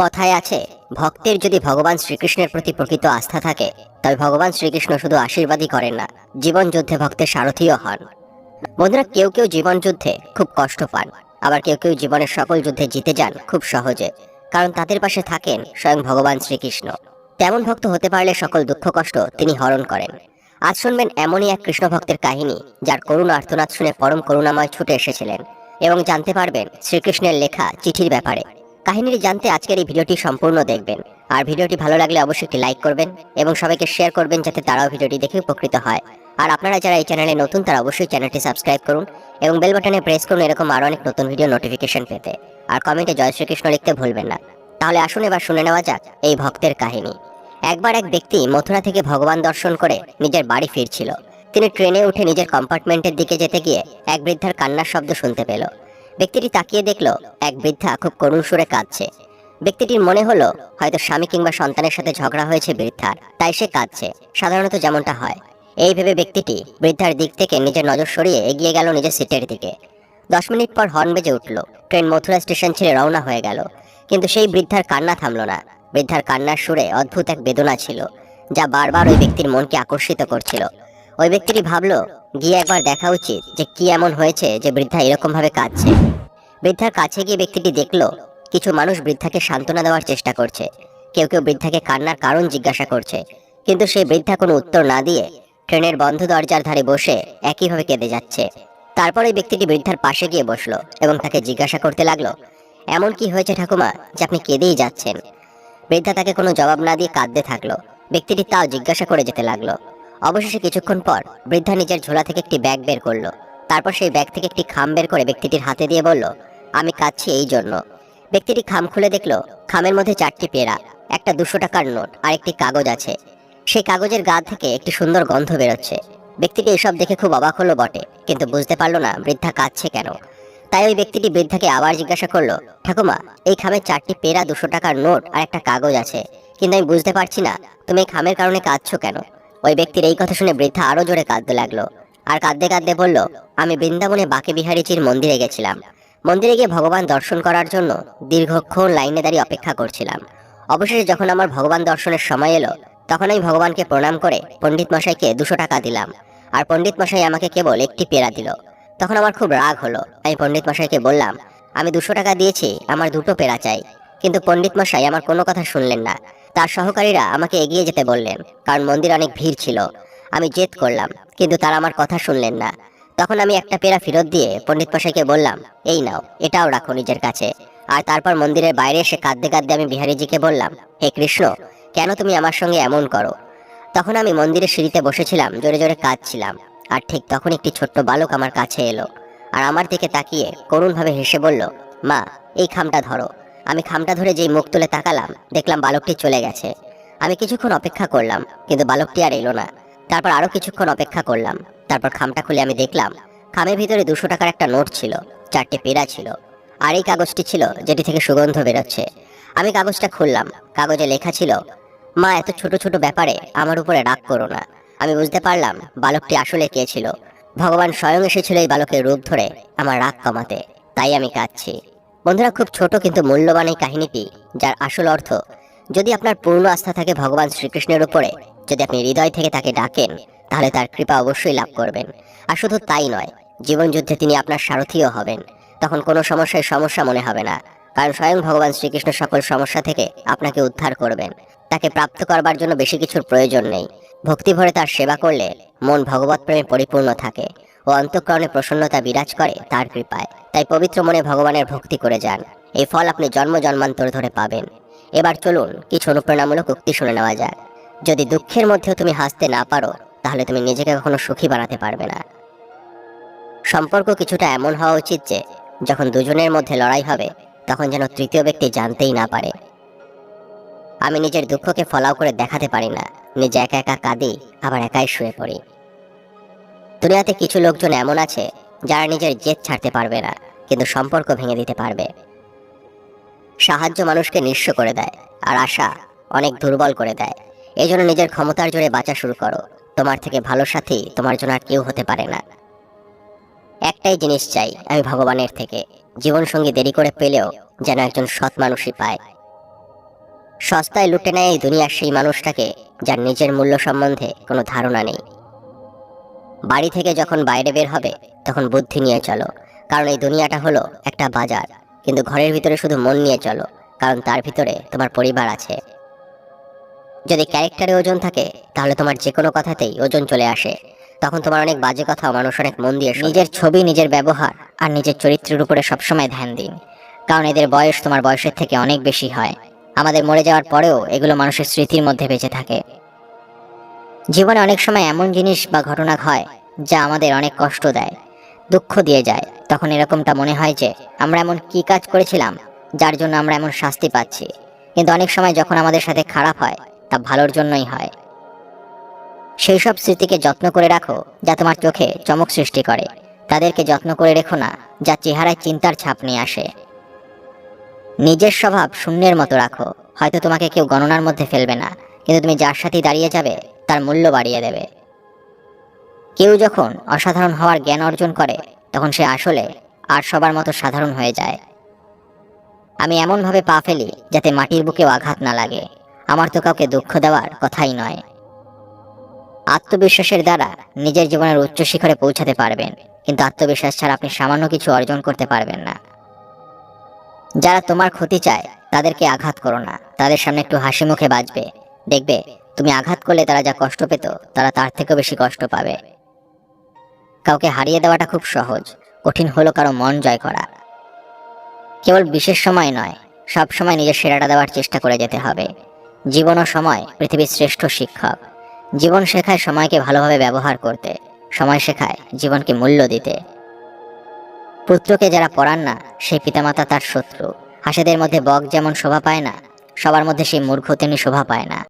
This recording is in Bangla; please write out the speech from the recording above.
কথায় আছে, ভক্তের যদি ভগবান শ্রীকৃষ্ণের প্রতি প্রকৃত আস্থা থাকে, তবে ভগবান শ্রীকৃষ্ণ শুধু আশীর্বাদই করেন না, জীবন যুদ্ধে ভক্তের সারথীও হন। বন্ধুরা, কেউ কেউ জীবন যুদ্ধে খুব কষ্ট পান, আবার কেউ কেউ জীবনের সকল যুদ্ধে জিতে যান খুব সহজে, কারণ তাদের পাশে থাকেন স্বয়ং ভগবান শ্রীকৃষ্ণ। তেমন ভক্ত হতে পারলে সকল দুঃখ কষ্ট তিনি হরণ করেন। আজ শুনবেন এমনই এক কৃষ্ণ ভক্তের কাহিনী, যার করুণ আর্তনাদ শুনে পরম করুণাময় ছুটে এসেছিলেন, এবং জানতে পারবেন শ্রীকৃষ্ণের লেখা চিঠির ব্যাপারে। কাহিনীটি জানতে আজকের এই ভিডিওটি সম্পূর্ণ দেখবেন। আর ভিডিওটি ভালো লাগলে অবশ্যই একটি লাইক করবেন এবং সবাইকে শেয়ার করবেন যাতে তারাও ভিডিওটি দেখে উপকৃত হয়। আর আপনারা যারা এই চ্যানেলে নতুন, তারা অবশ্যই চ্যানেলটি সাবস্ক্রাইব করুন এবং বেল বাটনে প্রেস করুন এরকম আরও অনেক নতুন ভিডিও নোটিফিকেশন পেতে। আর কমেন্টে জয় শ্রীকৃষ্ণ লিখতে ভুলবেন না। তাহলে আসুন এবার শুনে নেওয়া যাক এই ভক্তের কাহিনী। একবার এক ব্যক্তি মথুরা থেকে ভগবান দর্শন করে নিজের বাড়ি ফিরছিল। তিনি ট্রেনে উঠে নিজের কম্পার্টমেন্টের দিকে যেতে গিয়ে এক বৃদ্ধার কান্নার শব্দ শুনতে পেল। ব্যক্তিটি তাকিয়ে দেখল এক বৃদ্ধা খুব করুণ সুরে কাঁদছে। ব্যক্তিটির মনে হলো, হয়তো স্বামী কিংবা সন্তানের সাথে ঝগড়া হয়েছে বৃদ্ধার, তাই সে কাঁদছে, সাধারণত যেমনটা হয়। এই ভেবে ব্যক্তিটি বৃদ্ধার দিক থেকে নিজের নজর সরিয়ে এগিয়ে গেল নিজের সিটের দিকে। দশ মিনিট পর হর্ন বেজে উঠল, ট্রেন মথুরা স্টেশন ছেড়ে রওনা হয়ে গেল। কিন্তু সেই বৃদ্ধার কান্না থামলো না। বৃদ্ধার কান্নার সুরে অদ্ভুত এক বেদনা ছিল, যা বারবার ওই ব্যক্তির মনকে আকর্ষিত করছিল। ওই ব্যক্তিটি ভাবলো, গিয়ে একবার দেখা উচিত যে কি এমন হয়েছে যে বৃদ্ধা এরকম ভাবে কাঁদছে। বৃদ্ধার কাছে গিয়ে ব্যক্তিটি দেখল, কিছু মানুষ বৃদ্ধাকে সান্ত্বনা দেওয়ার চেষ্টা করছে। কেউ কেউ বৃদ্ধাকে কান্নার কারণ জিজ্ঞাসা করছে, কিন্তু সেই বৃদ্ধা কোনো উত্তর না দিয়ে ট্রেনের বন্ধ দরজার ধারে বসে একইভাবে কেঁদে যাচ্ছে। তারপরে ব্যক্তিটি বৃদ্ধার পাশে গিয়ে বসল এবং তাকে জিজ্ঞাসা করতে লাগল, এমন কি হয়েছে ঠাকুমা যে আপনি কেঁদেই যাচ্ছেন? বৃদ্ধা তাকে কোনো জবাব না দিয়ে কাঁদতে থাকল। ব্যক্তিটি তাও জিজ্ঞাসা করে যেতে লাগল। অবশেষে কিছুক্ষণ পর বৃদ্ধা নিজের ঝোলা থেকে একটি ব্যাগ বের করল। তারপর সেই ব্যাগ থেকে একটি খাম বের করে ব্যক্তিটির হাতে দিয়ে বলল আমি কাঁদছি এই জন্য। ব্যক্তিটি খাম খুলে দেখল, খামের মধ্যে চারটি পেড়া একটা দুশো টাকার নোট আর একটি কাগজ আছে। সেই কাগজের গা থেকে একটি সুন্দর গন্ধ বেরোচ্ছে। ব্যক্তিটি এসব দেখে খুব অবাক হলো বটে, কিন্তু বুঝতে পারল না বৃদ্ধা কাঁদছে কেন। তাই ওই ব্যক্তিটি বৃদ্ধাকে আবার জিজ্ঞাসা করল, ঠাকুমা, এই খামের চারটি পেরা দুশো টাকার নোট আর একটা কাগজ আছে, কিন্তু আমি বুঝতে পারছি না, তুমি এই খামের কারণে কাঁদছো কেন? ওই ব্যক্তির এই কথা শুনে বৃদ্ধা আরও জোরে কাঁদতে লাগল, আর কাঁদতে কাঁদতে বলল, আমি বৃন্দাবনে বাঁকে বিহারীজির মন্দিরে গেছিলাম। মন্দিরে গিয়ে ভগবান দর্শন করার জন্য দীর্ঘক্ষণ লাইনে দাঁড়িয়ে অপেক্ষা করছিলাম। অবশেষে যখন আমার ভগবান দর্শনের সময় এলো, তখন আমি ভগবানকে প্রণাম করে পণ্ডিত মশাইকে দুশো টাকা দিলাম আর পণ্ডিত মশাই আমাকে কেবল একটি পেরা দিল। তখন আমার খুব রাগ হলো। আমি পণ্ডিত মশাইকে বললাম, আমি দুশো টাকা দিয়েছি, আমার দুটো পেরা চাই। কিন্তু পণ্ডিত মশাই আমার কোনো কথা শুনলেন না। তার সহকারীরা আমাকে এগিয়ে যেতে বললেন, কারণ মন্দির অনেক ভিড় ছিল। আমি জেদ করলাম, কিন্তু তারা আমার কথা শুনলেন না। তখন আমি একটা পেরা ফেরত দিয়ে পণ্ডিত মশাইকে বললাম, এই নাও, এটাও রাখো নিজের কাছে। আর তারপর মন্দিরের বাইরে এসে কাঁদতে কাঁদতে আমি বিহারীজিকে বললাম, হে কৃষ্ণ, কেন তুমি আমার সঙ্গে এমন করো? তখন আমি মন্দিরের সিঁড়িতে বসেছিলাম, জোরে জোরে কাঁদছিলাম। আর ঠিক তখন একটি ছোট্ট বালক আমার কাছে এলো আর আমার দিকে তাকিয়ে করুণভাবে হেসে বলল, মা, এই খামটা ধরো। আমি খামটা ধরে যেই মুখ তুলে তাকালাম, দেখলাম বালকটি চলে গেছে। আমি কিছুক্ষণ অপেক্ষা করলাম, কিন্তু বালকটি আর এলো না। তারপর আরও কিছুক্ষণ অপেক্ষা করলাম। তারপর খামটা খুলে আমি দেখলাম, খামের ভিতরে দুশো টাকার একটা নোট ছিল, চারটে পেরা ছিল, আর এই কাগজটি ছিল যেটি থেকে সুগন্ধ বেরোচ্ছে। আমি কাগজটা খুললাম, কাগজে লেখা ছিল, মা, এত ছোট ছোট ব্যাপারে আমার উপরে রাগ করো না। আমি বুঝতে পারলাম বালকটি আসলে কে ছিল। ভগবান স্বয়ং এসেছিল এই বালকের রূপ ধরে আমার রাগ কমাতে। তাই আমি কাঁদছি। বন্ধুরা, খুব ছোট কিন্তু মূল্যবান এই কাহিনীটি, যার আসল অর্থ, যদি আপনার পূর্ণ আস্থা থাকে ভগবান শ্রীকৃষ্ণের উপরে যদি আপনি হৃদয় থেকে তাকে ডাকেন, তাহলে তার কৃপা অবশ্যই লাভ করবেন। আর শুধু তাই নয় জীবন যুদ্ধে তিনি আপনার সারথীও হবেন। তখন কোনো সমস্যায় সমস্যা মনে হবে না, কারণ স্বয়ং ভগবান শ্রীকৃষ্ণ সকল সমস্যা থেকে আপনাকে উদ্ধার করবেন। তাকে প্রাপ্ত করবার জন্য বেশি কিছুর প্রয়োজন নেই। ভক্তি ভরে তার সেবা করলে মন ভগবত প্রেমে পরিপূর্ণ থাকে ও অন্তঃকরণে প্রসন্নতা বিরাজ করে তার কৃপায়। তাই পবিত্র মনে ভগবানের ভক্তি করে যান। এই ফল আপনি জন্ম জন্মান্তর ধরে পাবেন। এবার চলুন কিছু অনুপ্রেরণামূলক উক্তি শুনে নেওয়া যাক। যদি দুঃখের মধ্যেও তুমি হাসতে না পারো, তাহলে তুমি নিজেকে কখনো সুখী বানাতে পারবে না। সম্পর্ক কিছুটা এমন হওয়া উচিত যে, যখন দুজনের মধ্যে লড়াই হবে, তখন যেন তৃতীয় ব্যক্তি জানতেই না পারে। আমি নিজের দুঃখকে ফলাও করে দেখাতে পারি না, নিজে একা একা কাঁদি, আবার একাই শুয়ে পড়ি। দুনিয়াতে কিছু লোকজন এমন আছে, যারা নিজের জেদ ছাড়তে পারবে না, কিন্তু সম্পর্ক ভেঙে দিতে পারবে। সাহায্য মানুষকে নিঃস্ব করে দেয়, আর আশা অনেক দুর্বল করে দেয়। এই জন্য নিজের ক্ষমতার জোরে বাঁচা শুরু করো। তোমার থেকে ভালো সাথী তোমার জন্য আর কেউ হতে পারে না। একটাই জিনিস চাই আমি ভগবানের থেকে। জীবনসঙ্গী দেরি করে পেলেও যেন একজন সৎ মানুষই পায়। সস্তায় লুটে নেয় এই দুনিয়ার সেই মানুষটাকে যার নিজের মূল্য সম্বন্ধে কোনো ধারণা নেই। বাড়ি থেকে যখন বাইরে বের হবে, তখন বুদ্ধি নিয়ে চলো। কারণ এই দুনিয়াটা হলো একটা বাজার। কিন্তু ঘরের ভিতরে শুধু মন নিয়ে চলো, কারণ তার ভিতরে তোমার পরিবার আছে। যদি ক্যারেক্টারে ওজন থাকে, তাহলে তোমার যে কোনো কথাতেই ওজন চলে আসে। তখন তোমার অনেক বাজে কথা মানুষ অনেক মন দিয়ে। নিজের ছবি, নিজের ব্যবহার আর নিজের চরিত্রের উপরে সবসময় ধ্যান দিন। কারণ এদের বয়স তোমার বয়সের থেকে অনেক বেশি হয়। আমাদের মরে যাওয়ার পরেও এগুলো মানুষের স্মৃতির মধ্যে বেঁচে থাকে। জীবনে অনেক সময় এমন জিনিস বা ঘটনা হয় যা আমাদের অনেক কষ্ট দেয়, দুঃখ দিয়ে যায়। তখন এরকমটা মনে হয় যে, আমরা এমন কি কাজ করেছিলাম যার জন্য আমরা এমন শাস্তি পাচ্ছি। কিন্তু অনেক সময় যখন আমাদের সাথে খারাপ হয় তা ভালোর জন্যই হয়। সেই সব স্মৃতিকে যত্ন করে রাখো যা তোমার চোখে চমক সৃষ্টি করে। তাদেরকে যত্ন করে রেখো না যা চেহারায় চিন্তার ছাপ নিয়ে আসে। নিজের স্বভাব শূন্যের মতো রাখো। হয়তো তোমাকে কেউ গণনার মধ্যে ফেলবে না, কিন্তু তুমি যার সাথে দাঁড়িয়ে যাবে, তার মূল্য বাড়িয়ে দেবে। কেউ যখন অসাধারণ হওয়ার জ্ঞান অর্জন করে, তখন সে আসলে আর সবার মতো সাধারণ হয়ে যায়। আমি এমনভাবে পা ফেলি যাতে মাটির বুকেও আঘাত না লাগে। আমার তো কাউকে দুঃখ দেওয়ার কথাই নয়। আত্মবিশ্বাসের দ্বারা নিজের জীবনের উচ্চ শিখরে পৌঁছাতে পারবেন, কিন্তু আত্মবিশ্বাস ছাড়া আপনি সামান্য কিছু অর্জন করতে পারবেন না। যারা তোমার ক্ষতি চায়, তাদেরকে আঘাত করো না। তাদের সামনে একটু হাসি মুখে বাঁচবে দেখবে, তুমি আঘাত করলে তারা যা কষ্ট পেত, তারা তার থেকেও বেশি কষ্ট পাবে। কাউকে হারিয়ে দেওয়াটা খুব সহজ, কঠিন হলো কারও মন জয় করা। কেবল বিশেষ সময় নয় সব সময় নিজের সেরাটা দেওয়ার চেষ্টা করে যেতে হবে। জীবন ও সময় পৃথিবীর শ্রেষ্ঠ শিক্ষক। জীবন শেখায় সময়কে ভালোভাবে ব্যবহার করতে, সময় শেখায় জীবনকে মূল্য দিতে। পুত্রকে যারা পড়ান না, সেই পিতামাতা তার শত্রু। হাসেদের মধ্যে বক যেমন শোভা পায় না, সবার মধ্যে সেই মূর্খ তেমনি শোভা পায় না।